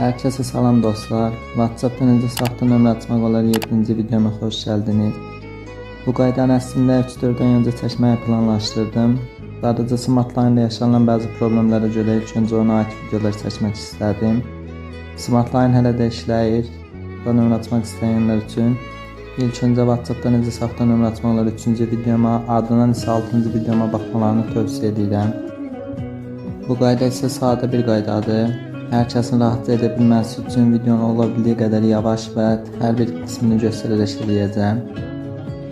Herkese salam dostlar. WhatsApp necə saxta nömrə açmaq olar 7-ci videoma xoş gəldiniz. Bu qaydanı əslində 3-4 ay öncə çəkməyi planlaşdırdım. Sadəcə Smartline-da yaşanılan bəzi problemlərə görə ilk öncə ona aid videolar çəkmək istədim. Smartline hələ də işləyir. Bu nömrə açmaq istəyənlər üçün ilk öncə WhatsApp-da necə saxta nömrə açmaq olar 3-cü videoma, ardından isə 6-cı videoma baxmalarını tövsiyə edirəm. Bu qayda isə sadə bir qaydadır. Hər kəsin rahatca edə bilməsi üçün videonu olabildiyi qədər yavaş və hər bir qismini göstərərək eləyəcəm.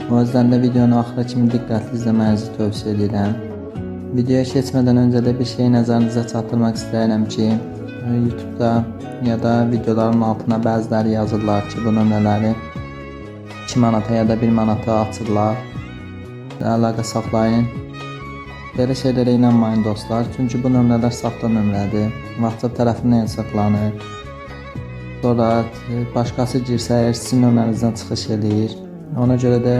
O yüzden də videonu axıra kimi diqqətli izləməyinizi tövsiyə edirəm. Videoya keçmədən öncə də bir şeyi nəzərinizə çatdırmaq istəyirəm ki, YouTube-da ya da videoların altına bəziləri yazırlar ki, bu nömrələri 2 manata ya da 1 manata açırlar. Əlaqə saxlayın. Belə şeylərə inanmayın dostlar, çünki bu nömrələr saxta nömrədir. WhatsApp tərəfindən hesablanır. Sonra e, başqası girsə, sizin nömrənizdən çıxış eləyir. Ona görə də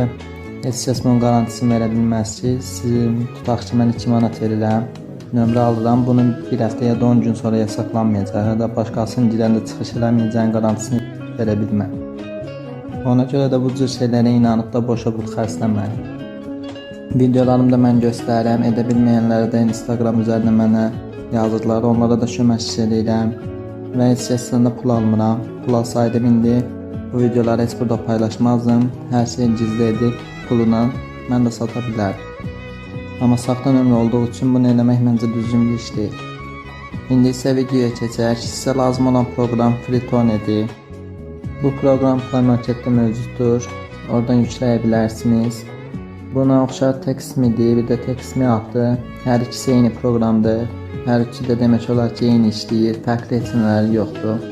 heç kəs bunun verə bilməz sizin tutaq ki, mən 2 manat verirəm, nömrə alıram, bunun bir həftə ya da 10 gün sonra yasaklanmayacaq ya da başqasının girəndə çıxış eləməyəcəyin qarantisini verə bilməm. Ona görə də bu cür şeylərə inanıb da boşa pul xərcləməyin. Videolarımda mən göstərirəm, edə bilməyənlərə də Instagram üzərindən mənə yazırlar, onlara da köməkçi edirəm və heç kəsdən də pul almıram. Pul alsaydım indi bu videoları heç burada paylaşmazdım. Hər şeyi gizli edib puluna mən də sata bilərdim. Amma saxta nömrə olduğu üçün bunu eləmək məncə düzgün bir iş deyil. İndi isə videoya keçək. Sizə lazım olan proqram Freetonedir. Bu proqram Play Marketdə mövcuddur. Oradan yükləyə bilərsiniz. Buna oxşar TextMe-dir, bir də TextMe adlı. Hər ikisi eyni proqramdır. Hər üçü də demək olar ki, eyni işləyir, fərqli etmələri yoxdur.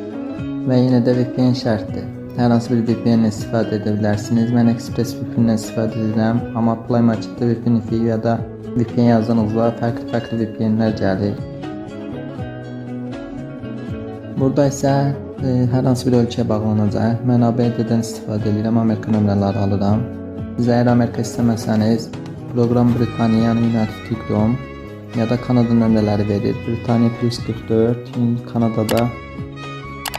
Və yenə də VPN şərtdir. Hər hansı bir VPN ilə istifadə edə bilərsiniz. Mən Express VPN-dən istifadə edirəm, amma Play Market-də VPN ya da VPN yazınızda fərqli-fərqli VPN-lər gəlir. Burada isə e, hər hansı bir ölkəyə bağlanacaq. Mən ABD-dən istifadə edirəm, Amerika nömrələri alıram. Əgər Amerika istəməsəniz, proqram Britaniya, yəni United Kingdom ya da Kanada nömrələri verir. Britaniya plus 44, indi Kanadada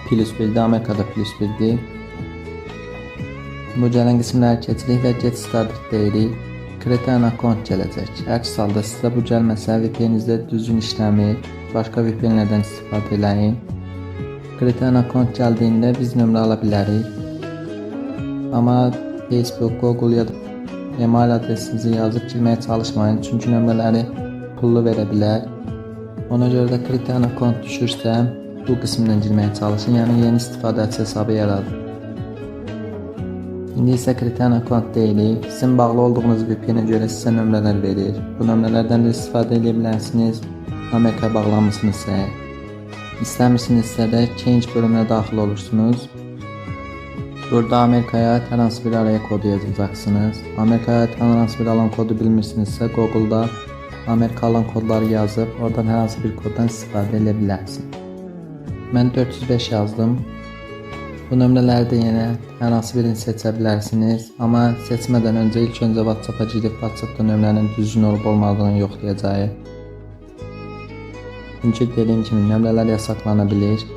plus 1-dir, Amerikada plus 1-dir. Bu gələn qismləri keçirik və get started deyirik. Create an account gələcək. Əks halda sizə bu gəlməsə VPN-inizdə düzgün işləmir. Başqa VPN-lərdən istifadə eləyin. Create an account gəldiyində biz nömrə ala bilərik. Amma Facebook, Google ya da email adresinizi yazıb girməyə çalışmayın, çünki nömrələri pullu verə bilər. Ona görə də Kriterian account düşürsə, bu qismdən girməyə çalışın, yəni yeni istifadəçi hesabı yaradın. İndi isə Kriterian account deyilik. Sizin bağlı olduğunuz VPN-ə görə sizə nömrələr verir. Bu nömrələrdən də istifadə edə bilərsiniz. Amerika bağlanmısınızsa, istəmirsinizsə də change bölümünə daxil olursunuz. Burada Amerikaya hər hansı bir araya kodu yazacaksınız. Amerikaya hər hansı bir alan kodu bilmirsinizsə Google-da Amerika alan kodları yazıb oradan hər hansı bir koddan istifadə edə bilərsiniz. Mən 405 yazdım. Bu nömrələri də yenə hər hansı birini seçə bilərsiniz. Amma seçmədən öncə ilk öncə WhatsApp-a girib WhatsApp-da nömrənin düzgün olub olmadığını yoxlayacağıq. Çünki dediyim kimi nömrələr yasaklana bilər.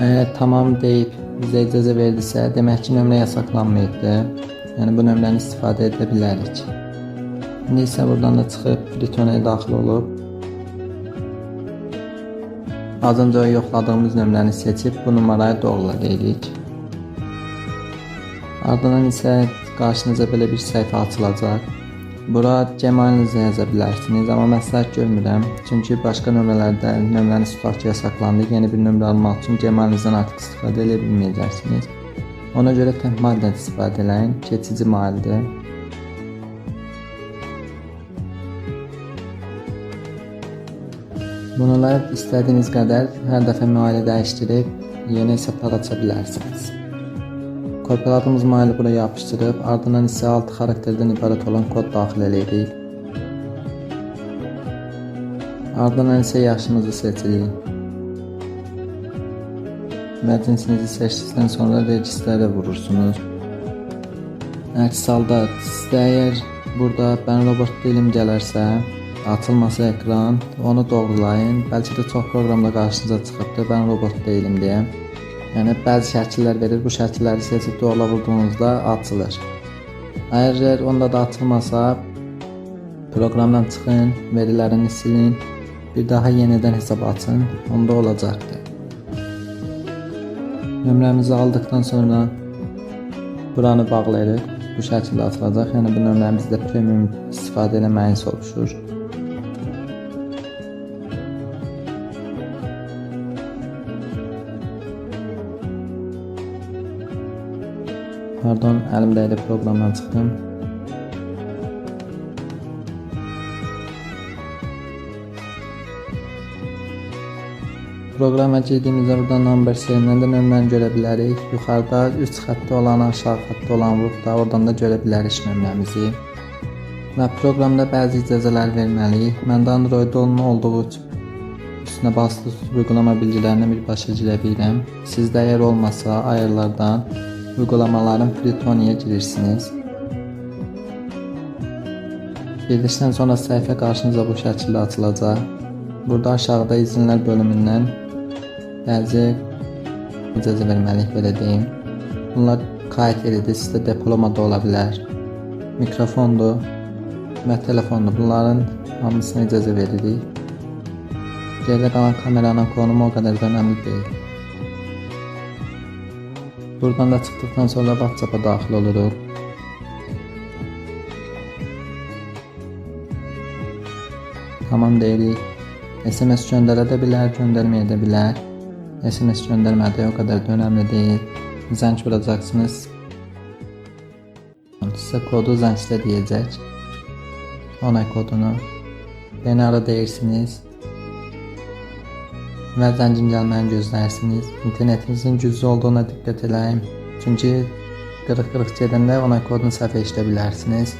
Əgər tamam deyib bizə icazə verdisə, demək ki, nömrə yasaklanmayıbdır. Yəni bu nömrəni istifadə edə bilərik. İndi isə buradan da çıxıb Fritonaya daxil olub Az öncə yoxladığımız nömrəni seçib bu numarayı doğrula deyirik. Ardından isə qarşınıza belə bir səhifə açılacaq. Bura Gmail-inizə yaza bilərsiniz, amma məsləhət görmürəm. Çünki başqa nömrələrdə nömrəniz tutaq ki, yasaklandı. Yeni bir nömrə almaq üçün Gmail-inizdən artıq istifadə edə bilməyəcəksiniz. Ona görə tək maildən istifadə eləyin. Keçici maildir. Bununla istədiyiniz qədər hər dəfə maili dəyişdirib yeni hesablar aça bilərsiniz. Kopyaladığımız maili buraya yapıştırıb, ardından isə 6 xarakterdən ibarət olan kod daxil edirik. Ardından isə yaşınızı seçirik. Və cinsinizi seçdikdən sonra registrə vurursunuz. Əks halda sizdə əgər burada ben robot dilim gələrsə, açılması ekran, onu doğrulayın. Bəlkə də çox proqramda qarşınıza çıxıbdır, ben robot değilim deyə. Yəni bəzi şəkillər verir, bu şəkilləri seçib doğrula vurduğunuzda açılır. Əgər onda da açılmasa, proqramdan çıxın, verilərini silin, bir daha yenidən hesab açın, onda olacaqdır. Nömrəmizi aldıqdan sonra buranı bağlayırıq. Bu şəkildə açılacaq. Yəni bu nömrəmizdə premium istifadə etməyi soruşur. Pardon, əlimdəydi proqramdan çıxdım. Proqrama girdiyimizdə burada number serindən də nömrəni görə bilərik. Yuxarıda 3 xəttli olan, aşağı xəttli olan ruhda oradan da görə bilərik nömrəmizi. Və proqramda bəzi icazələr verməliyik. Məndə Android onun olduğu üçün üstünə basılı tutub uygulama bilgilərini birbaşa girə bilirəm. Sizdə əgər olmasa ayarlardan uygulamaların Free girirsiniz. Girdikdən sonra səhifə qarşınıza bu şəkildə açılacaq. Burada aşağıda izinlər bölümündən bəzi icazə verməliyik belə deyim. Bunlar kayıt edici, sizdə depolama da ola bilər. Mikrofondur telefondur. Bunların hamısına icazə veririk. Geridə qalan kameranın konumu o qədər də önəmli. Buradan da çıxdıqdan sonra WhatsApp-a daxil oluruq. Tamam deyirik. SMS göndərə də bilər, göndərməyə də bilər. SMS göndermede o kadar da önemli değil. Zənc vuracaqsınız. Sizə kodu zənclə deyəcək. Onay kodunu. Beni ara deyirsiniz. Və zəncin gəlməni gözləyirsiniz. İnternetinizin güclü olduğuna diqqət eləyin. Çünki qırıq-qırıq gedəndə onay kodunu səhv eşidə bilərsiniz.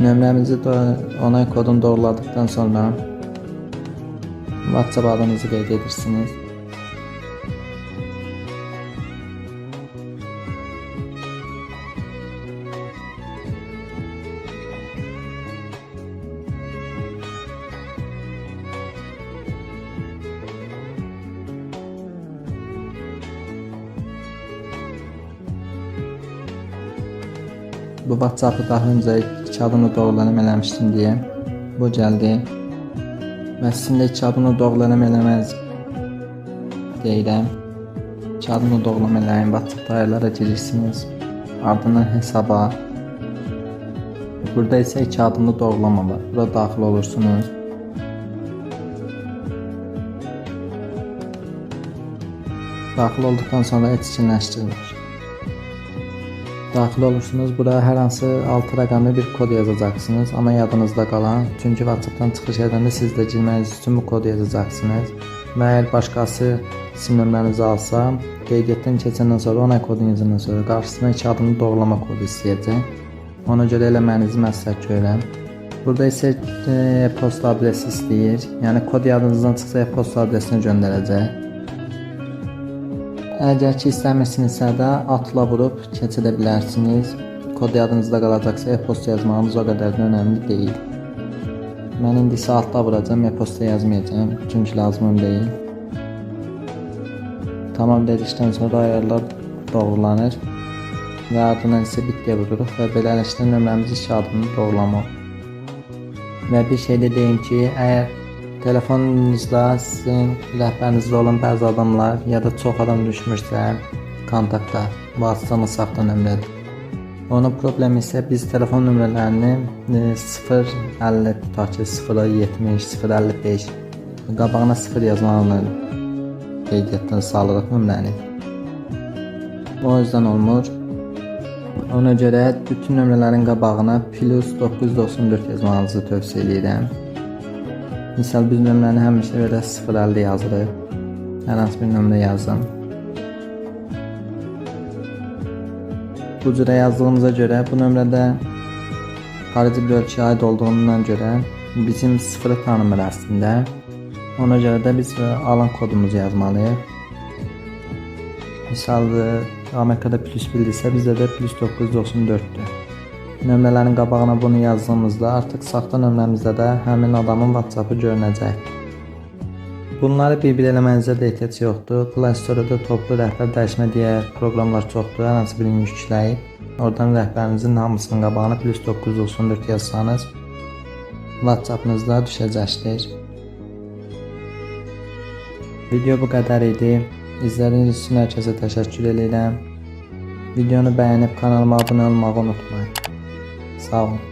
Nömrəmizi onay kodunu doğruladıktan sonra WhatsApp adınızı qeyd edirsiniz. Bu WhatsApp-ı daha öncə iki adını doğrulanım eləmişdim deyə bu gəldi. Və sizin də iki adını doğrulanım eləməz deyirəm. İki adını doğrulam eləyin, WhatsApp ayarlara girirsiniz. Ardından hesaba. Burada isə iki adını doğrulama var. Bura daxil olursunuz. Daxil olduqdan sonra etkinləşdirilir. Daxil olursunuz. Burada hər hansı 6 rəqəmli bir kod yazacaqsınız. Amma yadınızda qalan. Çünki WhatsApp-dan çıxış edəndə siz də girməniz üçün bu kodu yazacaqsınız. Və əgər başqası sim nömrənizi alsa, qeydiyyatdan keçəndən sonra ona kodunu yazandan sonra qarşısına iki adını doğrulama kodu istəyəcək. Ona görə eləməyinizi məsləhət görürəm. Burada isə e-posta adresi istəyir. Yəni kod yadınızdan çıxsa e-posta adresini göndərəcək. Əgər ki istəmirsinizsə də atla vurub keçə də bilərsiniz. Kod yadınızda qalacaqsa e-posta yazmağınız o qədər də önəmli deyil. Mən indi isə atla vuracağam, e-posta yazmayacağam, çünki lazımım deyil. Tamam dedikdən sonra ayarlar doğrulanır və ardından isə bitkiyə vururuq və beləliklə nömrəmizi kağıdını doğrulamaq. Və bir şey də deyim ki, əgər Telefonunuzda sizin rəhbərinizdə olan bəzi adamlar ya da çox adam düşmüşsə kontaktda vasitəli saxta nömrədir. Onun problemi isə biz telefon nömrələrini 050 tutaq ki 070 055 qabağına 0 yazmalıdır. qeydiyyatdan salırıq nömrəni. O yüzden olmur. Ona görə bütün nömrələrin qabağına plus 994 yazmanızı tövsiyə edirəm. Misal biz nömrəni həmişə belə 050 yazırıq. Hər hansı bir nömrə yazın. Bu cürə yazdığımıza görə bu nömrədə xarici bir ölkəyə aid olduğundan görə bizim sıfırı tanımır əslində. Ona görə də biz alan kodumuzu yazmalıyıq. Misal Amerikada plus bildirsə bizdə də plus 994-dür. Nömrələrin qabağına bunu yazdığımızda artıq saxta nömrəmizdə də həmin adamın WhatsApp-ı görünəcək. Bunları bir-bir eləmənizə də ehtiyac yoxdur. Play Store-da toplu rəhbər dəyişmə deyər proqramlar çoxdur. Hər hansı birini yükləyib, oradan rəhbərinizin hamısının qabağına plus 994 yazsanız WhatsApp-ınızda düşəcəkdir. Video bu qədər idi. İzlədiyiniz üçün hər kəsə təşəkkür edirəm. Videonu bəyənib kanalıma abunə olmağı unutmayın. Salmo.